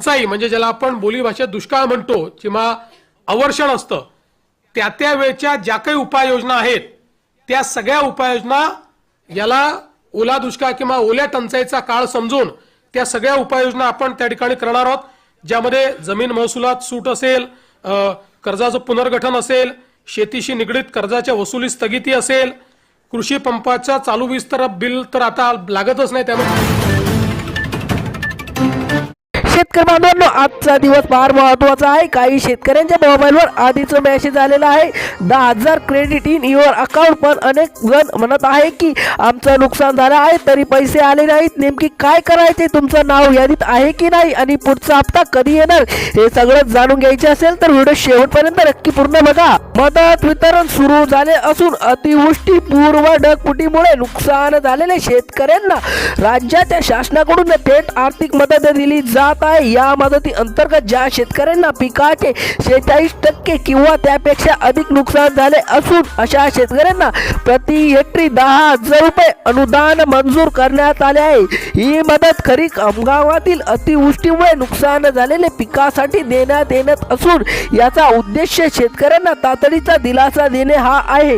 टंचाई म्हणजे ज्याला आपण बोलीभाषेत दुष्काळ म्हणतो किंवा अवर्षण असतं त्या त्या वेळच्या ज्या काही उपाययोजना आहेत त्या सगळ्या उपाययोजना याला ओला दुष्काळ किंवा ओल्या टंचाईचा काळ समजून त्या सगळ्या उपाययोजना आपण त्या ठिकाणी करणार आहोत. ज्यामध्ये जमीन महसुलात सूट असेल कर्जाचं पुनर्गठन असेल शेतीशी निगडीत कर्जाच्या वसुली स्थगिती असेल कृषी पंपाचा चालू वीज तर बिल तर आता लागतच नाही त्यामुळे. शेतकरी बांधवांनो आजचा दिवस फार महत्त्वाचा आहे. काही शेतकऱ्यांच्या मोबाईलवर आधीच मेसेज आलेला आहे. दहा हजार क्रेडिट इन युअर अकाउंट पण अनेक जण म्हणत आहे की आमचं नुकसान झालं आहे तरी पैसे आले नाहीत. नेमकी काय करायचे तुमचं नाव यादीत आहे की नाही? आणि पुढचा हप्ता कधी येणार? हे सगळं जाणून घ्यायचे असेल तर व्हिडिओ शेवटपर्यंत नक्की पूर्ण बघा. मदत वितरण सुरू झाले असून अतिवृष्टी पूर्व ढगफुटीमुळे नुकसान झालेल्या शेतकऱ्यांना राज्याच्या शासनाकडून थेट आर्थिक मदत दिली जात आहे. या मदती अंतर्गत ज्या शेतकऱ्यांना पिकाचे शेहेचाळीस टक्के किंवा त्यापेक्षा अधिक नुकसान झाले असून अशा शेतकऱ्यांना प्रति हेक्टरी दहा हजार रुपये अनुदान मंजूर करण्यात आले आहे. ही मदत खरीप हंगामातील अतिवृष्टीमुळे नुकसान झालेले पिकासाठी देण्यात येण्यात असून याचा उद्देश शेतकऱ्यांना तातडीचा दिलासा देणे हा आहे.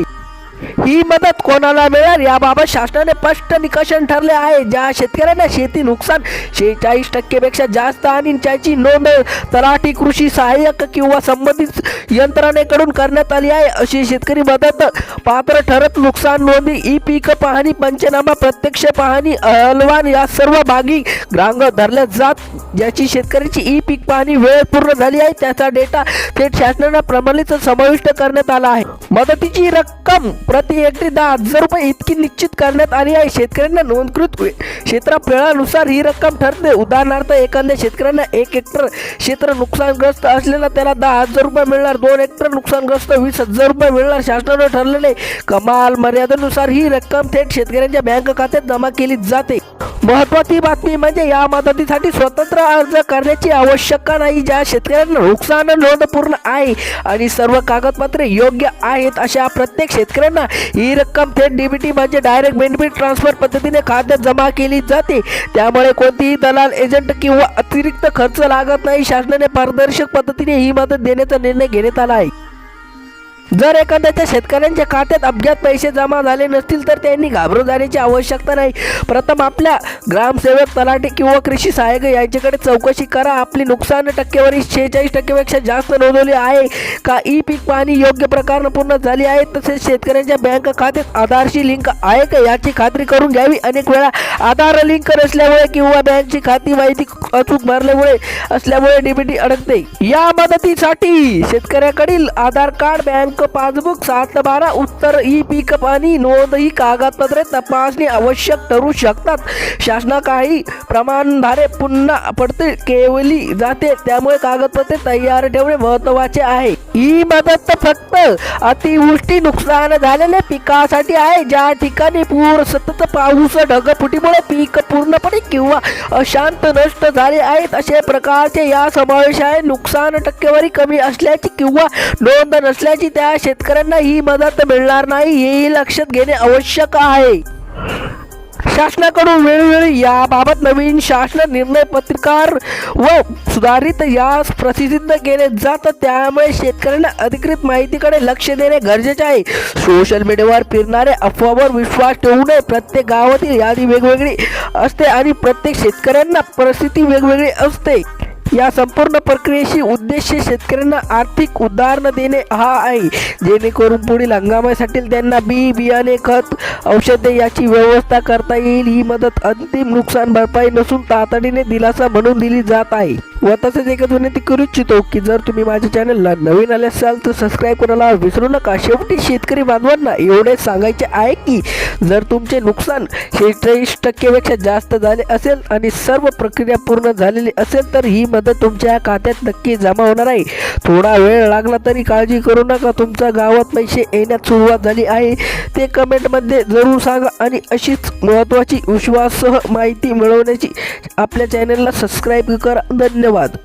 ही मदत कोणाला मिळेल याबाबत शासनाने स्पष्ट निकषण ठरले आहे. ज्या शेतकऱ्यांना शेती नुकसान शेहेचाळीस टक्केपेक्षा जास्त आणि त्याची नोंद तलाठी कृषी सहाय्यक किंवा संबंधित यंत्रणेकडून करण्यात आली आहे. अशी शेतकरी मदत पात्र ठरत नुकसान नोंदी ई पीक पाहणी पंचनामा प्रत्यक्ष पाहणी अहलवान या सर्व भागी ग्रांग धरल्या जात. ज्याची शेतकऱ्याची ई पीक पाहणी वेळ पूर्ण झाली आहे त्याचा डेटा थेट शासनाने प्रमाणित समाविष्ट करण्यात आला आहे. मदतीची रक्कम प्रति हेक्टरी दहा हजार रुपये इतकी निश्चित करण्यात आली आहे. शेतकऱ्यांना नोंदकृत क्षेत्रफळानुसार ही रक्कम ठरते. उदाहरणार्थ एखाद्या शेतकऱ्यांना एक हेक्टर क्षेत्र नुकसानग्रस्त असलेला त्याला दहा हजार रुपये मिळणार दोन हेक्टर नुकसानग्रस्त वीस हजार रुपये मिळणार. शासनाने ठरलेले कमाल मर्यादेनुसार ही रक्कम थेट शेतकऱ्यांच्या बँक खात्यात जमा केली जाते. महत्वाची बातमी म्हणजे या मदतीसाठी स्वतंत्र अर्ज करण्याची आवश्यकता नाही. ज्या शेतकऱ्यांना नुकसान नोंदपूर्ण आहे आणि सर्व कागदपत्रे योग्य आहेत अशा प्रत्येक शेतकऱ्यांना ही रक्कम थेट डीबीटी म्हणजे डायरेक्ट बेनिफिट ट्रान्सफर पद्धतीने खात्यात जमा केली जाते. त्यामुळे कोणतीही दलाल एजंट किंवा अतिरिक्त खर्च लागत नाही. शासनाने पारदर्शक पद्धतीने ही मदत देण्याचा निर्णय घेण्यात आला आहे. जर एखाद्याच्या शेतकऱ्यांच्या खात्यात अपघात पैसे जमा झाले नसतील तर त्यांनी घाबरून जाण्याची आवश्यकता नाही. प्रथम आपल्या ग्रामसेवक तलाठी किंवा कृषी सहाय्यक यांच्याकडे चौकशी करा. आपली नुकसान टक्केवारी शेहेचाळीस टक्केपेक्षा जास्त नोंदवली आहे. का ई पीक पाणी योग्य प्रकारनं पूर्ण झाली आहे? तसेच शेतकऱ्यांच्या बँक खात्यात आधारशी लिंक आहे का? याची खात्री करून घ्यावी. अनेक वेळा आधार लिंक नसल्यामुळे किंवा बँकची खाती माहिती अचूक भरल्यामुळे असल्यामुळे डीबीटी अडकते. या मदतीसाठी शेतकऱ्याकडील आधार कार्ड बँक पासबुक सात बारा उत्तर ई पिकअप आणि नोंद ही कागदपत्रे तपासणी आवश्यक ठरू शकतात. शासना काही प्रमाणधारे पुन्हा पडते केवली जाते. त्यामुळे कागदपत्रे तयार ठेवणे महत्त्वाचे आहे. ही मदत फक्त अतिवृष्टी नुकसान झालेल्या पिकासाठी आहे. ज्या ठिकाणी पूर सतत पाऊस ढगफुटीमुळे पीक पूर्णपणे किंवा अशांत नष्ट झाले आहेत असे प्रकारचे या समावेश आहे नुकसान टक्केवारी कमी असल्याची किंवा नोंद नसल्याची त्या शेतकऱ्यांना ही मदत मिळणार नाही हेही लक्षात घेणे आवश्यक आहे. शासनाकडून वेळोवेळी याबाबत नवीन शासन निर्णय पत्रकार व सुधारित यास प्रसिद्ध केले जातं त्यामुळे शेतकऱ्यांना अधिकृत माहितीकडे लक्ष देणे गरजेचे आहे. सोशल मीडियावर फिरणाऱ्या अफवावर विश्वास ठेवू नये. प्रत्येक गावातील यादी वेगवेगळी असते आणि प्रत्येक शेतकऱ्यांना परिस्थिती वेगवेगळी असते. या संपूर्ण प्रक्रियेशी उद्देश शेतकऱ्यांना आर्थिक उदाहरण देणे हा आहे. जेणेकरून पुढील हंगामासाठी त्यांना बी बियाणे खत औषधे याची व्यवस्था करता येईल. ही मदत अंतिम नुकसान भरपाई नसून तातडीने दिलासा म्हणून दिली जात आहे. व तसेच एकच विनंती करू इच्छितो की जर तुम्ही माझ्या चॅनलला नवीन आले असाल तर सबस्क्राईब करायला विसरू नका. शेवटी शेतकरी बांधवांना एवढे सांगायचे आहे की जर तुमचे नुकसान शेहेचाळीस टक्केपेक्षा जास्त झाले असेल आणि सर्व प्रक्रिया पूर्ण झालेली असेल तर ही मदत तुमच्या खात्यात नक्की जमा होणार आहे. थोडा वेळ लागला तरी काळजी करू नका. तुमच्या गावात पैसे येण्यास सुरुवात झाली आहे. ते कमेंटमध्ये जरूर सांगा आणि अशीच महत्त्वाची विश्वाससह माहिती मिळवण्याची आपल्या चॅनलला सबस्क्राईब करा. धन्यवाद. виноват.